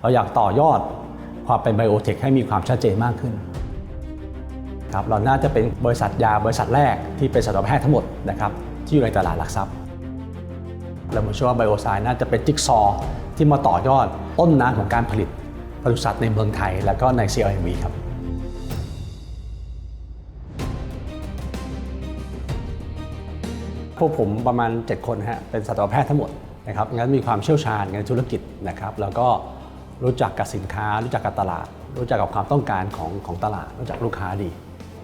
เราอยากต่อยอดความเป็นไบโอเทคให้มีความชัดเจนมากขึ้นครับเราน่าจะเป็นบริษัทยาบริษัทแรกที่เป็นสัตวแพทย์ทั้งหมดนะครับที่อยู่ในตลาดหลักทรัพย์เราเชื่อว่าไบโอไซน์น่าจะเป็นจิ๊กซอว์ที่มาต่อยอดต้นน้ำของการผลิตปศุสัตว์ในเมืองไทย และก็ใน CLMV ครับพวกผมประมาณ 7 คนฮะเป็นสัตวแพทย์ทั้งหมดนะครับงั้นมีความเชี่ยวชาญในธุรกิจนะครับแล้วก็ รู้จักกับสินค้า รู้จักกับตลาด รู้จักกับความต้องการของของตลาด รู้จักลูกค้าดี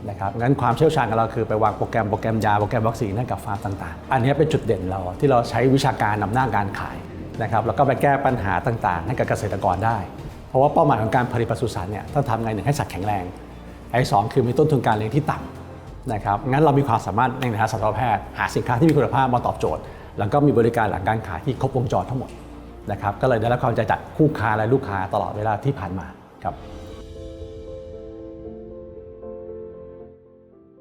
นะครับงั้นความเชี่ยวชาญของเราคือไปวางโปรแกรมโปรแกรมยาโปรแกรมวัคซีนให้กับฟาร์มต่างๆ อันนี้เป็นจุดเด่นเราที่เราใช้วิชาการนำหน้าการขายนะครับแล้วก็ไปแก้ปัญหาต่างๆ ให้กับเกษตรกรได้ เพราะว่าเป้าหมายของการผลิตปศุสัตว์เนี่ยต้องทำไงหนึ่งให้สัตว์แข็งแรงไอ้สองคือมีต้นทุนการเลี้ยงที่ต่ำนะครับงั้นเรามีความสามารถในฐานะสัตวแพทย์หาสินค้าที่มีคุณภาพมาตอบโจทย์ แล้วก็มีบริการหลังการขายที่ครบวงจรทั้งหมด นะครับก็เลยได้รับความใจจากคู่ค้าและลูกค้าตลอดเวลาที่ผ่านมาครับ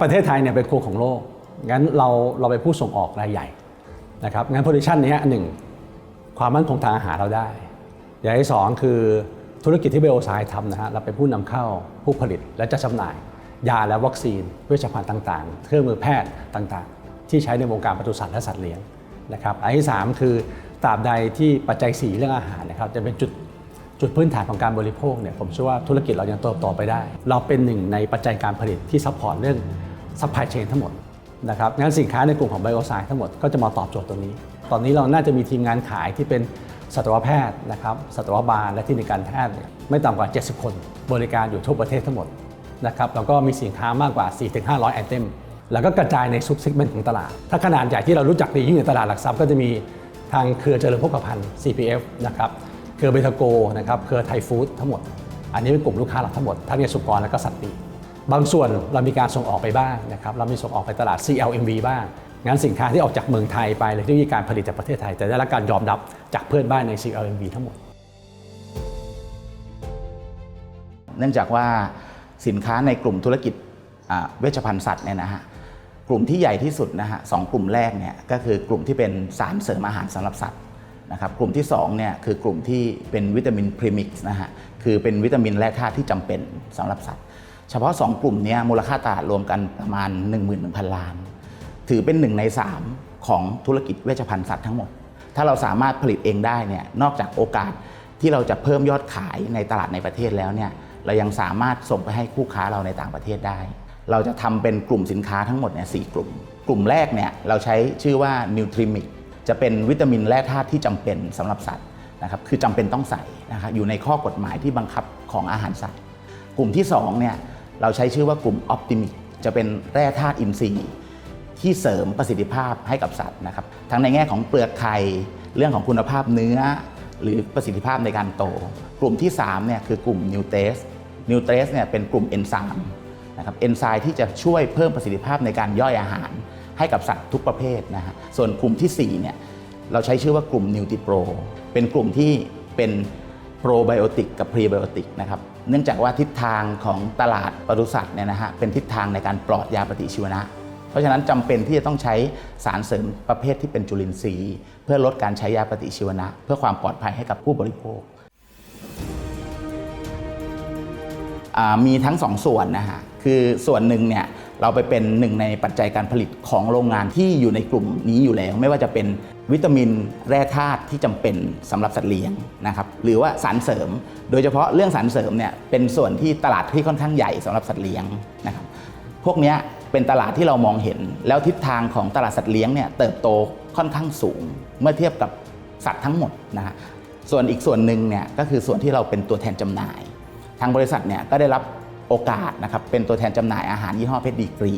ประเทศไทยเนี่ยเป็นครัวของโลก งั้นเราเราเป็นผู้ส่งออกรายใหญ่นะครับ งั้นโพซิชันนี้หนึ่งความมั่นคงทางอาหารเราได้ อย่างที่สองคือธุรกิจที่เบลไซด์ทำนะฮะ เราเป็นผู้นำเข้าผู้ผลิตและจะจำหน่าย ยาและวัคซีนเวชภัณฑ์ต่างๆ เครื่องมือแพทย์ต่างๆ ที่ใช้ในวงการปศุสัตว์และสัตว์เลี้ยงนะครับ อันที่ 3 คือตราบใดที่ปัจจัย4เรื่องอาหารนะครับจะเป็นจุดจุดพื้นฐานของการบริโภคเนี่ยผมเชื่อว่าธุรกิจเรายังเติบโตไปได้ เราเป็นหนึ่งในปัจจัยการผลิตที่ซัพพอร์ตเรื่องซัพพลายเชนทั้งหมดนะครับงั้นสินค้าในกลุ่มของไบโอไซน์ทั้งหมดก็จะมาตอบโจทย์ตรงนี้ ตอนนี้เราน่าจะมีทีมงานขายที่เป็นสัตวแพทย์นะครับสัตวบาลและที่ในการแพทย์เนี่ยไม่ต่ำกว่า 70 คน บริการอยู่ทั่วประเทศทั้งหมดนะครับแล้วก็มีสินค้ามากกว่า 4-500ไอเทมแล้วก็กระจายในซุปซิกเมนต์ของตลาด ถ้าขนาดใหญ่ที่เรารู้จักดียิ่งในตลาดหลักทรัพย์ก็จะมี ทางเครือเจริญพกพันธ์ CPF นะครับเครือเบทาโกนะครับเครือไทยฟู้ดทั้งหมด อันนี้เป็นกลุ่มลูกค้าหลักทั้งหมดทั้งในสุกรและก็สัตว์ปีกบางส่วนเรามีการส่งออกไปบ้างนะครับเรามีส่งออกไปตลาด CLMV บ้างงั้นสินค้าที่ออกจากเมืองไทยไปหรือที่มีการผลิตจากประเทศไทยจะได้รับการยอมรับจากเพื่อนบ้านใน CLMV ทั้งหมด เนื่องจากว่าสินค้าในกลุ่มธุรกิจเวชภัณฑ์สัตว์เนี่ยนะฮะ กลุ่มที่ใหญ่ที่สุดนะฮะสองกลุ่มแรกเนี่ยก็คือกลุ่มที่เป็นสารเสริมอาหารสำหรับสัตว์นะครับกลุ่มที่2เนี่ยคือกลุ่มที่เป็นวิตามินพรีมิกซ์นะฮะคือเป็นวิตามินแร่ธาตุที่จำเป็นสำหรับสัตว์ เฉพาะ 2 กลุ่มนี้มูลค่าตลาดรวมกันประมาณ 11,000 ล้าน ถือเป็น 1 ใน 3 ของธุรกิจเวชภัณฑ์สัตว์ทั้งหมด ถ้าเราสามารถผลิตเองได้เนี่ยนอกจากโอกาสที่เราจะเพิ่มยอดขายในตลาดในประเทศแล้วเนี่ยเรายังสามารถส่งไปให้คู่ค้าเราในต่างประเทศได้ เราจะทำเป็นกลุ่มสินค้าทั้งหมดเนี่ยสกลุ่ม กลุ่มแรกเนี่ยเราใช้ชื่อว่า Nutrimic จะเป็นวิตามินแร่ธาตุที่จำเป็นสำหรับสัตว์นะครับคือจำเป็นต้องใส่นะครับอยู่ในข้อกฎหมายที่บังคับของอาหารสัตว์ กลุ่มที่2เนี่ยเราใช้ชื่อว่ากลุ่ม Optimic จะเป็นแร่ธาตุอินทรีย์ที่เสริมประสิทธิภาพให้กับสัตว์นะครับทั้งในแง่ของเปลือกไข่เรื่องของคุณภาพเนื้อ หรือประสิทธิภาพในการโต กลุ่มที่3เนี่ยคือกลุ่ม n e w t e s n e w t e s เนี่ยเป็นกลุ่มเอนไซม์ นะครับเอนไซม์ที่จะช่วยเพิ่มประสิทธิภาพในการย่อยอาหารให้กับสัตว์ทุกประเภทนะฮะส่วนกลุ่มที่4เนี่ยเราใช้ชื่อว่ากลุ่ม NutriPro เป็นกลุ่มที่เป็นโปรไบโอติกกับพรีไบโอติกนะครับเนื่องจากว่าทิศทางของตลาดปศุสัตว์เนี่ยนะฮะเป็นทิศทางในการปลอดยาปฏิชีวนะ เพราะฉะนั้นจำเป็นที่จะต้องใช้สารเสริมประเภทที่เป็นจุลินทรีย์ เพื่อลดการใช้ยาปฏิชีวนะ เพื่อความปลอดภัยให้กับผู้บริโภค มีทั้งสองส่วนนะฮะคือส่วนหนึ่งเนี่ยเราไปเป็นหนึ่งในปัจจัยการผลิตของโรงงานที่อยู่ในกลุ่มนี้อยู่แล้ว ไม่ว่าจะเป็นวิตามินแร่ธาตุที่จำเป็นสำหรับสัตว์เลี้ยงนะครับหรือว่าสารเสริม โดยเฉพาะเรื่องสารเสริมเนี่ยเป็นส่วนที่ตลาดที่ค่อนข้างใหญ่สำหรับสัตว์เลี้ยงนะครับพวกนี้เป็นตลาดที่เรามองเห็น แล้วทิศทางของตลาดสัตว์เลี้ยงเนี่ยเติบโตค่อนข้างสูง เมื่อเทียบกับสัตว์ทั้งหมดนะฮะส่วนอีกส่วนหนึ่งเนี่ยก็คือส่วนที่เราเป็นตัวแทนจำหน่าย ทางบริษัทเนี่ยก็ได้รับโอกาสนะครับเป็นตัวแทนจำหน่ายอาหารยี่ห้อเพชรดีกรี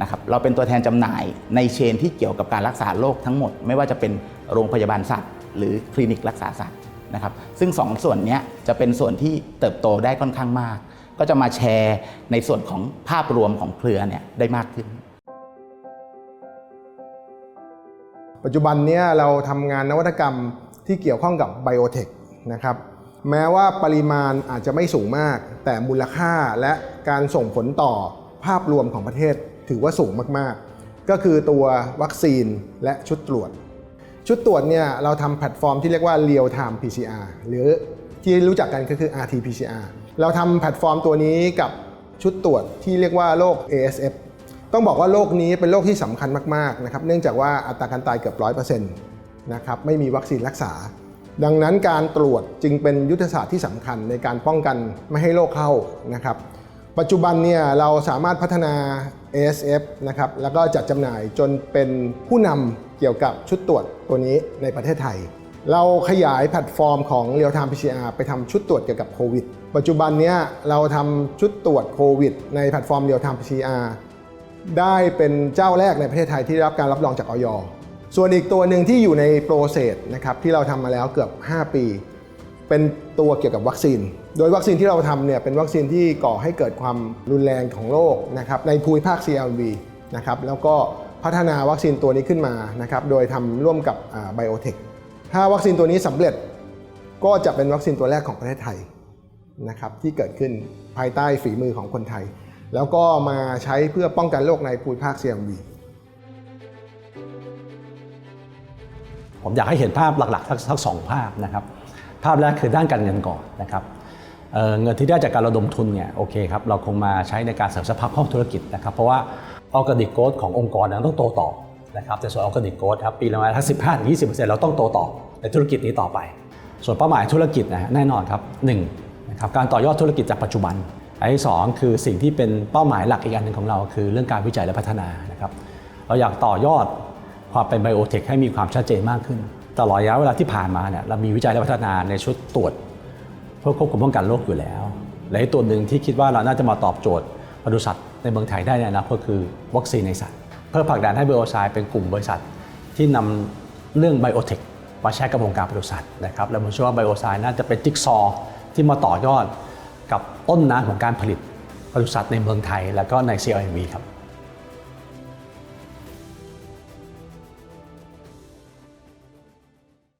นะครับเราเป็นตัวแทนจำหน่ายในเชนที่เกี่ยวกับการรักษาโรคทั้งหมด ไม่ว่าจะเป็นโรงพยาบาลสัตว์ หรือคลินิกรักษาสัตว์นะครับซึ่งสองส่วนเนี้ยจะเป็นส่วนที่เติบโตได้ค่อนข้างมาก ก็จะมาแชร์ในส่วนของภาพรวมของเครือเนี่ยได้มากขึ้น ปัจจุบันเนี้เราทำงานนวัตกรรมที่เกี่ยวข้องกับไบโอเทคนะครับ แม้ว่าปริมาณอาจจะไม่สูงมาก แต่มูลค่าและการส่งผลต่อภาพรวมของประเทศถือว่าสูงมากๆ ก็คือตัววัคซีนและชุดตรวจ ชุดตรวจเนี่ยเราทำแพลตฟอร์มที่เรียกว่า Real Time PCR หรือที่รู้จักกันก็คือ RT-PCR เราทำแพลตฟอร์มตัวนี้กับชุดตรวจที่เรียกว่าโรค ASF ต้องบอกว่าโรคนี้เป็นโรคที่สำคัญมากๆนะครับเนื่องจากว่าอัตราการตายเกือบ 100%นะครับไม่มีวัคซีนรักษา ดังนั้นการตรวจจึงเป็นยุทธศาสตร์ที่สำคัญในการป้องกันไม่ให้โรคเข้านะครับ ปัจจุบันเนี่ยเราสามารถพัฒนา ASF นะครับแล้วก็จัดจำหน่ายจนเป็นผู้นำเกี่ยวกับชุดตรวจตัวนี้ในประเทศไทย เราขยายแพลตฟอร์มของ Real Time PCR ไปทำชุดตรวจเกี่ยวกับโควิด ปัจจุบันเนี้ยเราทำชุดตรวจโควิด ในแพลตฟอร์ม Real Time PCR ได้เป็นเจ้าแรกในประเทศไทยที่ได้รับการรับรองจากออย ส่วนอีกตัวหนึ่งที่อยู่ในโปรเซสนะครับที่เราทำมาแล้วเกือบ 5 ปี เป็นตัวเกี่ยวกับวัคซีน โดยวัคซีนที่เราทำเนี่ยเป็นวัคซีนที่ก่อให้เกิดความรุนแรงของโรคนะครับในภูมิภาค CLV นะครับแล้วก็พัฒนาวัคซีนตัวนี้ขึ้นมานะครับโดยทำร่วมกับไบโอเทคถ้าวัคซีนตัวนี้สำเร็จก็จะเป็นวัคซีนตัวแรกของประเทศไทยนะครับที่เกิดขึ้นภายใต้ฝีมือของคนไทย แล้วก็มาใช้เพื่อป้องกันโรคในภูมิภาค CLV ผมอยากให้เห็นภาพหลักๆ ทั้งสองภาพนะครับ ภาพแรกคือด้านการเงินก่อนนะครับเเงินที่ได้จากการระดมทุนเนี่ยโอเคครับเราคงมาใช้ในการเสริมสภาพคล่องธุรกิจนะครับ เพราะว่าออร์แกนิกโก w ขององค์กรนั้นต้องโตต่อนะครับแต่ส่วนออร์แกนิกโก w ครับปีละประมาณทั้ง15 20เปอร์เซ็นต์เราต้องโตต่อในธุรกิจนี้ต่อไป ส่วนเป้าหมายธุรกิจนะฮะแน่นอนครับหนึ่งนะครับการต่อยอดธุรกิจจากปัจจุบันอันที่สองคือสิ่งที่เป็นเป้าหมายหลักอีกอันหนึ่งของเรา คือเรื่องการวิจัยและพัฒนานะครับเราอยากต่อยอด ความเป็นไบโอเทคให้มีความชัดเจนมากขึ้น ตลอดระยะเวลาที่ผ่านมาเนี่ยเรามีวิจัยและพัฒนาในชุดตรวจเพื่อควบคุมป้องกันโรคอยู่แล้ว และอีกตัวหนึ่งที่คิดว่าเราน่าจะมาตอบโจทย์ปศุสัตว์ในเมืองไทยได้ในอนาคตคือวัคซีนในสัตว์ เพื่อผลักดันให้ไบโอไซด์เป็นกลุ่มบริษัท ที่นำเรื่องไบโอเทคมาใช้กับวงการปศุสัตว์นะครับและผมเชื่อว่าไบโอไซด์น่าจะเป็นจิ๊กซอว์ที่มาต่อยอดกับต้นน้ำของการผลิตปศุสัตว์ในเมืองไทย และก็ใน CLMV ครับ